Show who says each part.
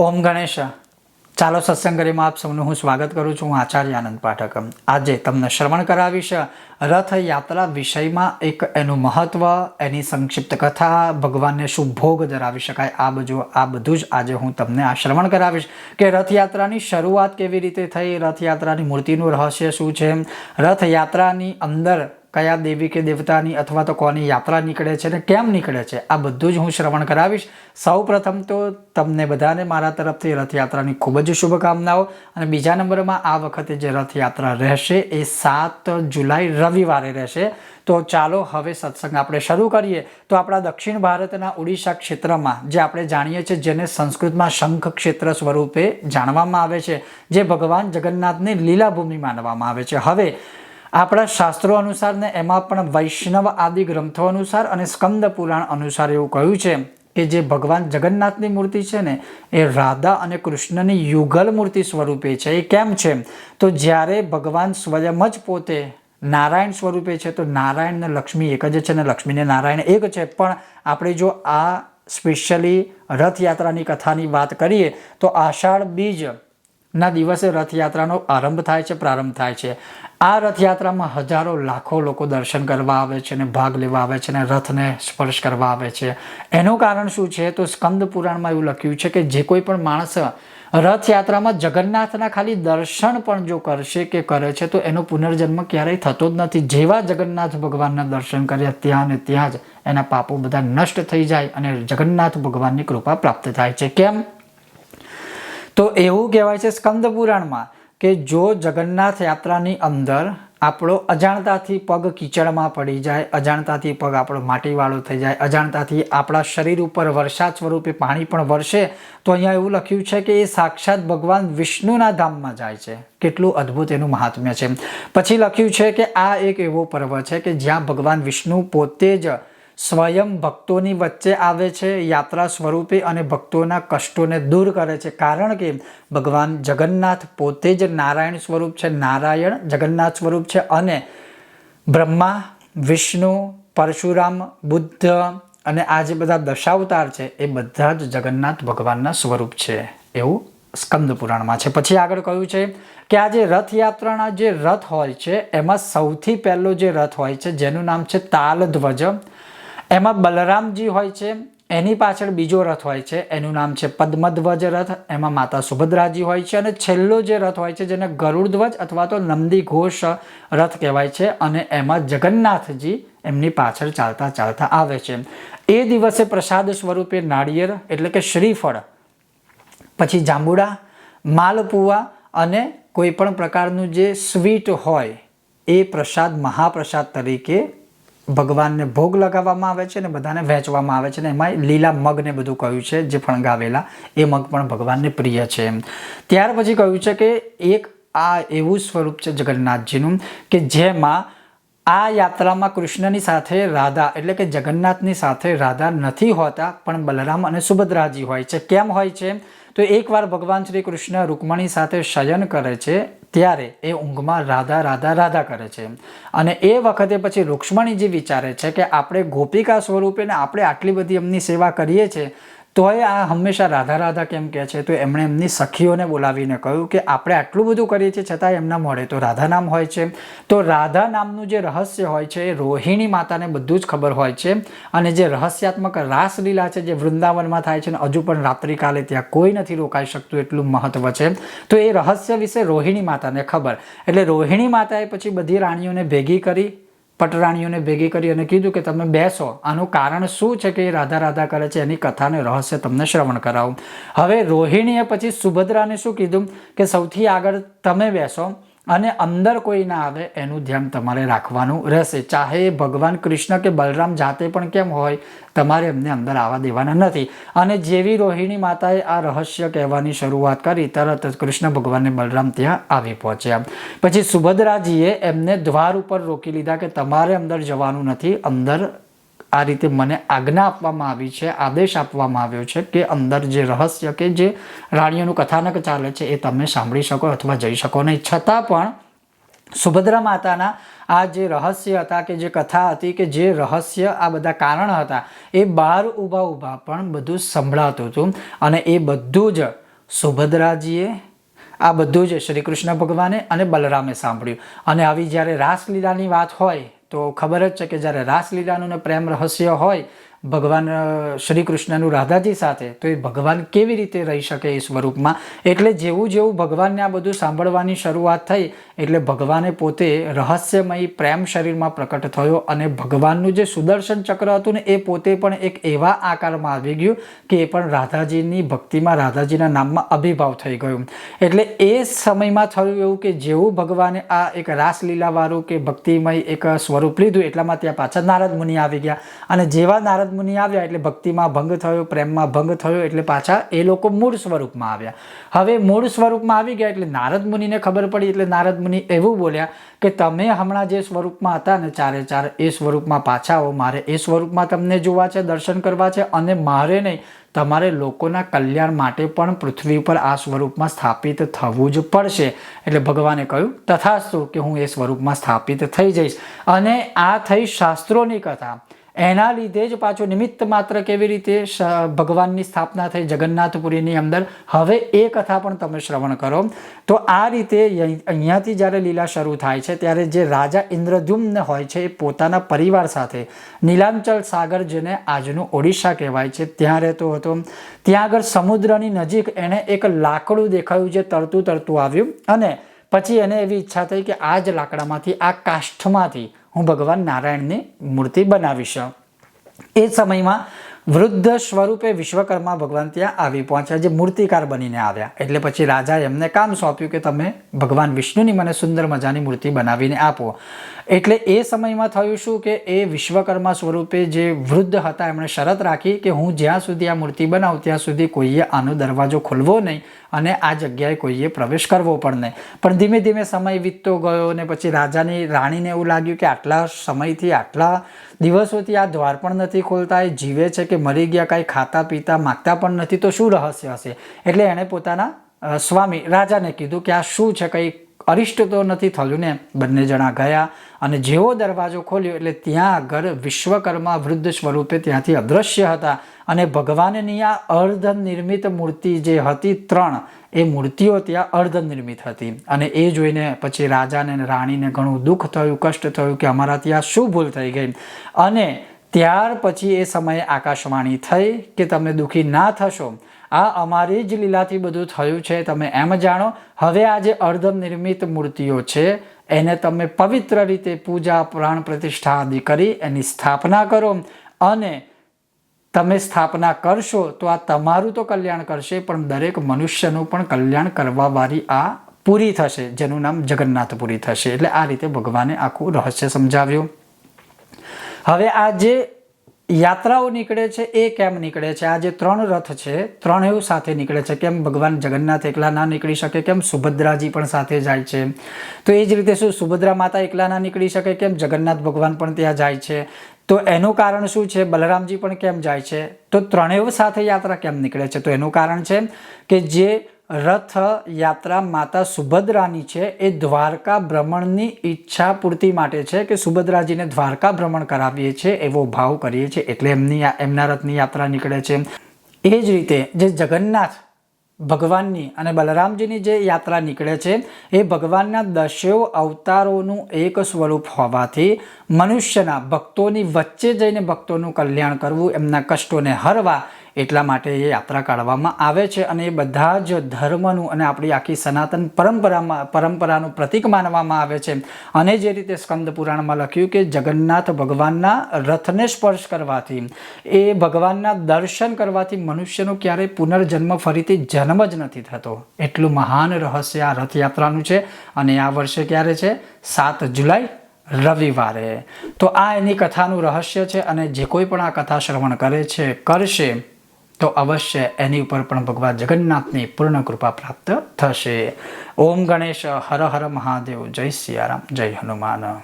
Speaker 1: ઓમ ગણેશ. ચાલો સત્સંગ કરીમાં આપ સૌનું હું સ્વાગત કરું છું હું આચાર્ય આનંદ પાઠક આજે તમને શ્રવણ કરાવીશ રથયાત્રા વિષયમાં એક એનું મહત્વ, એની સંક્ષિપ્ત કથા, ભગવાનને શું ભોગ ધરાવી શકાય, આ બધું આ બધું જ આજે હું તમને આ શ્રવણ કરાવીશ. કે રથયાત્રાની શરૂઆત કેવી રીતે થઈ? રથયાત્રાની મૂર્તિનું રહસ્ય શું છે? રથયાત્રાની અંદર કયા દેવી કે દેવતાની અથવા તો કોની યાત્રા નીકળે છે ને કેમ નીકળે છે? આ બધું જ હું શ્રવણ કરાવીશ. સૌ પ્રથમ તો તમને બધાને મારા તરફથી રથયાત્રાની ખૂબ જ શુભકામનાઓ અને બીજા નંબરમાં આ વખતે જે રથયાત્રા રહેશે એ સાત જુલાઈ રવિવારે રહેશે. તો ચાલો હવે સત્સંગ આપણે શરૂ કરીએ. તો આપણા દક્ષિણ ભારતના ઓડિશા ક્ષેત્રમાં જે આપણે જાણીએ છીએ જેને સંસ્કૃતમાં શંખ ક્ષેત્ર સ્વરૂપે જાણવામાં આવે છે, જે ભગવાન જગન્નાથની લીલાભૂમિ માનવામાં આવે છે. હવે આપણા શાસ્ત્રો અનુસાર ને એમાં પણ વૈષ્ણવ આદિ ગ્રંથો અનુસાર અને સ્કંદ પુરાણ અનુસાર એવું કહ્યું છે કે જે ભગવાન જગન્નાથની મૂર્તિ છે ને, એ રાધા અને કૃષ્ણની યુગલ મૂર્તિ સ્વરૂપે છે. એ કેમ છે? તો જ્યારે ભગવાન સ્વયં જ પોતે નારાયણ સ્વરૂપે છે, તો નારાયણ ને લક્ષ્મી એક જ છે ને લક્ષ્મી ને નારાયણ એક છે. પણ આપણે જો આ સ્પેશિયલી રથયાત્રાની કથાની વાત કરીએ, તો આષાઢ બીજ ના દિવસે રથયાત્રાનો આરંભ થાય છે, પ્રારંભ થાય છે. આ રથયાત્રામાં હજારો લાખો લોકો દર્શન કરવા આવે છે અને ભાગ લેવા આવે છે અને રથને સ્પર્શ કરવા આવે છે. એનું કારણ શું છે? તો સ્કંદ પુરાણમાં એવું લખ્યું છે કે જે કોઈ પણ માણસ રથયાત્રામાં જગન્નાથના ખાલી દર્શન પણ જો કરશે કે કરે છે, તો એનો પુનર્જન્મ ક્યારેય થતો જ નથી. જેવા જગન્નાથ ભગવાનના દર્શન કર્યા, ત્યાં ને ત્યાં જ એના પાપો બધા નષ્ટ થઈ જાય અને જગન્નાથ ભગવાનની કૃપા પ્રાપ્ત થાય છે. કેમ? તો એવું કહેવાય છે સ્કંદ પુરાણમાં કે જો જગન્નાથ યાત્રાની અંદર આપણો અજાણતાથી પગ કીચડમાં પડી જાય, અજાણતાથી પગ આપણો માટીવાળો થઈ જાય, અજાણતાથી આપણા શરીર ઉપર વરસાદ સ્વરૂપે પાણી પણ વરસે, તો અહીંયા એવું લખ્યું છે કે એ સાક્ષાત ભગવાન વિષ્ણુના ધામમાં જાય છે. કેટલું અદ્ભુત એનું મહાત્મ્ય છે. પછી લખ્યું છે કે આ એક એવો પર્વ છે કે જ્યાં ભગવાન વિષ્ણુ પોતે જ સ્વયં ભક્તોની વચ્ચે આવે છે યાત્રા સ્વરૂપે અને ભક્તોના કષ્ટોને દૂર કરે છે. કારણ કે ભગવાન જગન્નાથ પોતે જ નારાયણ સ્વરૂપ છે, નારાયણ જગન્નાથ સ્વરૂપ છે અને બ્રહ્મા, વિષ્ણુ, પરશુરામ, બુદ્ધ અને આ જે બધા દશાવતાર છે એ બધા જ જગન્નાથ ભગવાનના સ્વરૂપ છે એવું સ્કંદ પુરાણમાં છે. પછી આગળ કહ્યું છે કે આ જે રથયાત્રાના જે રથ હોય છે, એમાં સૌથી પહેલો જે રથ હોય છે, જેનું નામ છે તાલધ્વજ. એમાં બલરામજી હોય છે, એની પાછળ બીજો રથ હોય છે, એનું નામ છે પદ્મધ્વજ રથ, એમાં માતા સુભદ્રાજી હોય છે અને છેલ્લો જે રથ હોય છે જેને ગરુડધ્વજ અથવા તો નંદી ઘોષ રથ કહેવાય છે અને એમાં જગન્નાથજી એમની પાછળ ચાલતા ચાલતા આવે છે. એ દિવસે પ્રસાદ સ્વરૂપે નાળિયેર એટલે કે શ્રીફળ, પછી જાંબુડા, માલપુઆ અને કોઈ પણ પ્રકારનું જે સ્વીટ હોય એ પ્રસાદ મહાપ્રસાદ તરીકે ભગવાનને ભોગ લગાવવામાં આવે છે ને, બધાને વહેંચવામાં આવે છે અને એમાં લીલા મગને બધું કહ્યું છે, જે ફણગાવેલા, એ મગ પણ ભગવાનને પ્રિય છે. ત્યાર પછી કહ્યું છે કે એક આ એવું સ્વરૂપ છે જગન્નાથજીનું, કે જેમાં આ યાત્રામાં કૃષ્ણની સાથે રાધા, એટલે કે જગન્નાથની સાથે રાધા નથી હોતા, પણ બલરામ અને સુભદ્રાજી હોય છે. કેમ હોય છે? તો એકવાર ભગવાન શ્રી કૃષ્ણ રૂકમણી સાથે શયન કરે છે, ત્યારે એ ઊંઘમાં રાધા રાધા રાધા કરે છે. અને એ વખતે પછી રૂક્ષ્મણીજી વિચારે છે કે આપણે ગોપિકા સ્વરૂપે ને આપણે આટલી બધી એમની સેવા કરીએ છીએ તોય આ હંમેશા રાધા રાધા કેમ કહે છે? તો એમણે એમની સખીઓને બોલાવીને કહ્યું કે આપણે આટલું બધું કરીએ છીએ, છતાં એમના મોડે તો રાધા નામ હોય છે. તો રાધા નામનું જે રહસ્ય હોય છે, એ રોહિણી માતાને બધું જ ખબર હોય છે. અને જે રહસ્યાત્મક રાસલીલા છે, જે વૃંદાવનમાં થાય છે ને, હજુ પણ રાત્રિકાલે ત્યાં કોઈ નથી રોકાઈ શકતું એટલું મહત્વ છે. તો એ રહસ્ય વિશે રોહિણી માતાને ખબર. એટલે રોહિણી માતાએ પછી બધી રાણીઓને ભેગી કરી પટરાણીઓને ભેગી કરી અને કીધું કે તમે બેસો. આનું કારણ શું છે કે એ રાધા રાધા કરે છે? એની કથાને રહસ્ય તમને શ્રવણ કરાવું. હવે રોહિણીએ પછી સુભદ્રાને શું કીધું? કે સૌથી આગળ તમે બેસો. અને અંદર કોઈ ના આવે, એનું ધ્યાન તમારે રાખવાનું રહેશે. ચાહે ભગવાન કૃષ્ણ કે બલરામ જાતે પણ કેમ હોય, તમારે એમને અંદર આવવા દેવાના નથી. અને જેવી રોહિણી માતાએ આ રહસ્ય કહેવાની શરૂઆત કરી, તરત જ કૃષ્ણ ભગવાનને બલરામ ત્યાં આવી પહોંચ્યા. પછી સુભદ્રાજીએ એમને દ્વાર ઉપર રોકી લીધા કે તમારે અંદર જવાનું નથી, અંદર આ રીતે મને આજ્ઞા આપવામાં આવી છે, આદેશ આપવામાં આવ્યો છે કે અંદર જે રહસ્ય કે જે રાણીઓનું કથાનક ચાલે છે એ તમે સાંભળી શકો અથવા જઈ શકો નહીં. છતાં પણ સુભદ્રા માતાના આ જે રહસ્ય હતા કે જે કથા હતી કે જે રહસ્ય આ બધા કારણ હતા એ બહાર ઊભા ઊભા પણ બધું સંભળાતું હતું અને એ બધું જ સુભદ્રાજીએ આ બધું જ શ્રી કૃષ્ણ ભગવાને અને બલરામે સાંભળ્યું. અને આવી જ્યારે રાસલીલાની વાત હોય તો ખબર જ છે કે જ્યારે રાસલીલાનું ને પ્રેમ રહસ્ય હોય ભગવાન શ્રી કૃષ્ણનું રાધાજી સાથે, તો એ ભગવાન કેવી રીતે રહી શકે એ સ્વરૂપમાં? એટલે જેવું જેવું ભગવાનને આ બધું સાંભળવાની શરૂઆત થઈ, એટલે ભગવાને પોતે રહસ્યમય પ્રેમ શરીરમાં પ્રકટ થયો અને ભગવાનનું જે સુદર્શન ચક્ર હતું ને, એ પોતે પણ એક એવા આકારમાં આવી ગયું કે એ પણ રાધાજીની ભક્તિમાં, રાધાજીના નામમાં અભિભાવ થઈ ગયું. એટલે એ સમયમાં થયું એવું કે જેવું ભગવાને આ એક રાસલીલાવાળું કે ભક્તિમય એક સ્વરૂપ લીધું, એટલામાં ત્યાં પાછા નારદ મુનિ આવી ગયા. અને જેવા નારદ મુનિ આવ્યા એટલે ભક્તિમાં ભંગ થયો, પ્રેમમાં ભંગ થયો એટલે પાછા એ લોકો મૂળ સ્વરૂપમાં આવ્યા. હવે મૂળ સ્વરૂપમાં આવી ગયા એટલે નારદ મુનિને ખબર પડી એટલે નારદ મુનિ એવું બોલ્યા કે તમે હમણાં જે સ્વરૂપમાં હતા ને ચારે ચાર એ સ્વરૂપમાં પાછા આવો, મારે એ સ્વરૂપમાં તમને જોવા છે, દર્શન કરવા છે અને મારે નહીં, તમારે લોકોના કલ્યાણ માટે પણ પૃથ્વી ઉપર આ સ્વરૂપમાં સ્થાપિત થવું જ પડશે. એટલે ભગવાને કહ્યું, તથાસ્તુ કે હું એ સ્વરૂપમાં સ્થાપિત થઈ જઈશ. અને આ થઈ શાસ્ત્રોની કથા. એના લીધે જ પાછું નિમિત્ત માત્ર કેવી રીતે ભગવાનની સ્થાપના થઈ, જગન્નાથપુરીની અંદર, હવે એ કથા પણ તમે શ્રવણ કરો. તો આ રીતે અહીંયાથી જ્યારે લીલા શરૂ થાય છે, ત્યારે જે રાજા ઇન્દ્રદ્યુમ્ન હોય છે, એ પોતાના પરિવાર સાથે, નીલાંચલ સાગર જેને આજનું ઓડિશા કહેવાય છે, ત્યાં રહેતો હતો. ત્યાં આગળ સમુદ્રની નજીક એણે એક લાકડું દેખાયું જે તરતું તરતું આવ્યું અને પછી એને એવી ઈચ્છા થઈ કે આ જ લાકડામાંથી, આ કાષ્ઠમાંથી હું ભગવાન નારાયણની મૂર્તિ બનાવીશ. એ સમયમાં વૃદ્ધ સ્વરૂપે વિશ્વકર્મા ભગવાન ત્યાં આવી પહોંચ્યા, જે મૂર્તિકાર બનીને આવ્યા. એટલે પછી રાજાએ એમને કામ સોંપ્યું કે તમે ભગવાન વિષ્ણુની મને સુંદર મજાની મૂર્તિ બનાવીને આપો. એટલે એ સમયમાં થયું શું કે એ વિશ્વકર્મા સ્વરૂપે જે વૃદ્ધ હતા, એમણે શરત રાખી કે હું જ્યાં સુધી આ મૂર્તિ બનાવું, ત્યાં સુધી કોઈએ આનો દરવાજો ખોલવો નહીં અને આ જગ્યાએ કોઈએ પ્રવેશ કરવો પણ નહીં. પણ ધીમે ધીમે સમય વીતતો ગયો ને પછી રાજાની રાણીને એવું લાગ્યું કે આટલા સમયથી, આટલા દિવસોથી આ દ્વાર પણ નથી ખોલતા, એ જીવે છે કે મરી ગયા કાંઈ ખાતા પીતા માગતા પણ નથી, તો શું રહસ્ય હશે? એટલે એણે પોતાના સ્વામી રાજાને કીધું કે આ શું છે, કંઈ અરિષ્ટ તો નથી થયું ને? બંને જણા ગયા અને જેવો દરવાજો ખોલ્યો એટલે ત્યાં આગળ વિશ્વકર્મા વૃદ્ધ સ્વરૂપે ત્યાંથી અદૃશ્ય હતા અને ભગવાનની આ અર્ધ નિર્મિત મૂર્તિ જે હતી ત્રણ, એ મૂર્તિઓ ત્યાં અર્ધ નિર્મિત હતી. અને એ જોઈને પછી રાજાને રાણીને ઘણું દુઃખ થયું, કષ્ટ થયું કે અમારા ત્યાં શું ભૂલ થઈ ગઈ. અને ત્યાર પછી એ સમયે આકાશવાણી થઈ કે તમે દુઃખી ના થશો. આ અમારી જ લીલાથી બધું થયું છે, તમે એમ જાણો. હવે આ જે અર્ધ નિર્મિત મૂર્તિઓ છે, એને તમે પવિત્ર રીતે પૂજા, પ્રાણ પ્રતિષ્ઠા આદિ કરી એની સ્થાપના કરો અને તમે સ્થાપના કરશો તો આ તમારું તો કલ્યાણ કરશે, પણ દરેક મનુષ્યનું પણ કલ્યાણ કરવાવાળી આ પૂરી થશે, જેનું નામ જગન્નાથપુરી થશે. એટલે આ રીતે ભગવાને આખું રહસ્ય સમજાવ્યું. હવે આ જે યાત્રાઓ નીકળે છે, એ કેમ નીકળે છે? આ જે ત્રણ રથ છે ત્રણેય સાથે નીકળે છે, કેમ ભગવાન જગન્નાથ એકલા ના નીકળી શકે, કેમ સુભદ્રાજી પણ સાથે જાય છે? તો એ જ રીતે શું, સુભદ્રા માતા એકલા ના નીકળી શકે, કેમ જગન્નાથ ભગવાન પણ ત્યાં જાય છે? તો એનું કારણ શું છે? બલરામજી પણ કેમ જાય છે? તો ત્રણેય સાથે યાત્રા કેમ નીકળે છે? તો એનું કારણ છે કે જે રથ યાત્રા માતા સુભદ્રાની છે. એ દ્વારકા ભ્રમણની ઈચ્છા પૂર્તિ માટે છે કે સુભદ્રાજીને દ્વારકા ભ્રમણ કરાવીએ છીએ એવો ભાવ કરીએ છીએ. એટલે એમની એમના રથની યાત્રા નીકળે છે. એ જ રીતે જે જગન્નાથ ભગવાનની અને બલરામજીની જે યાત્રા નીકળે છે, એ ભગવાનના દશેવ અવતારોનું એક સ્વરૂપ હોવાથી મનુષ્યના ભક્તોની વચ્ચે જઈને ભક્તોનું કલ્યાણ કરવું, એમના કષ્ટોને હરવા એટલા માટે એ યાત્રા કાઢવામાં આવે છે અને એ બધા જ ધર્મનું અને આપણી આખી સનાતન પરંપરામાં, પરંપરાનું પ્રતીક માનવામાં આવે છે. અને જે રીતે સ્કંદ પુરાણમાં લખ્યું કે જગન્નાથ ભગવાનના રથને સ્પર્શ કરવાથી, એ ભગવાનના દર્શન કરવાથી મનુષ્યનો ક્યારેય પુનર્જન્મ ફરીથી જન્મ જ નથી થતો. એટલું મહાન રહસ્ય આ રથયાત્રાનું છે અને આ વર્ષે ક્યારે છે? સાત જુલાઈ, રવિવારે. તો આ એની કથાનું રહસ્ય છે અને જે કોઈ પણ આ કથા શ્રવણ કરે છે, કરશે તો અવશ્ય એની ઉપર પણ ભગવાન જગન્નાથની પૂર્ણ કૃપા પ્રાપ્ત થશે. ઓમ ગણેશ હર હર મહાદેવ, જય સિયારામ, જય હનુમાન.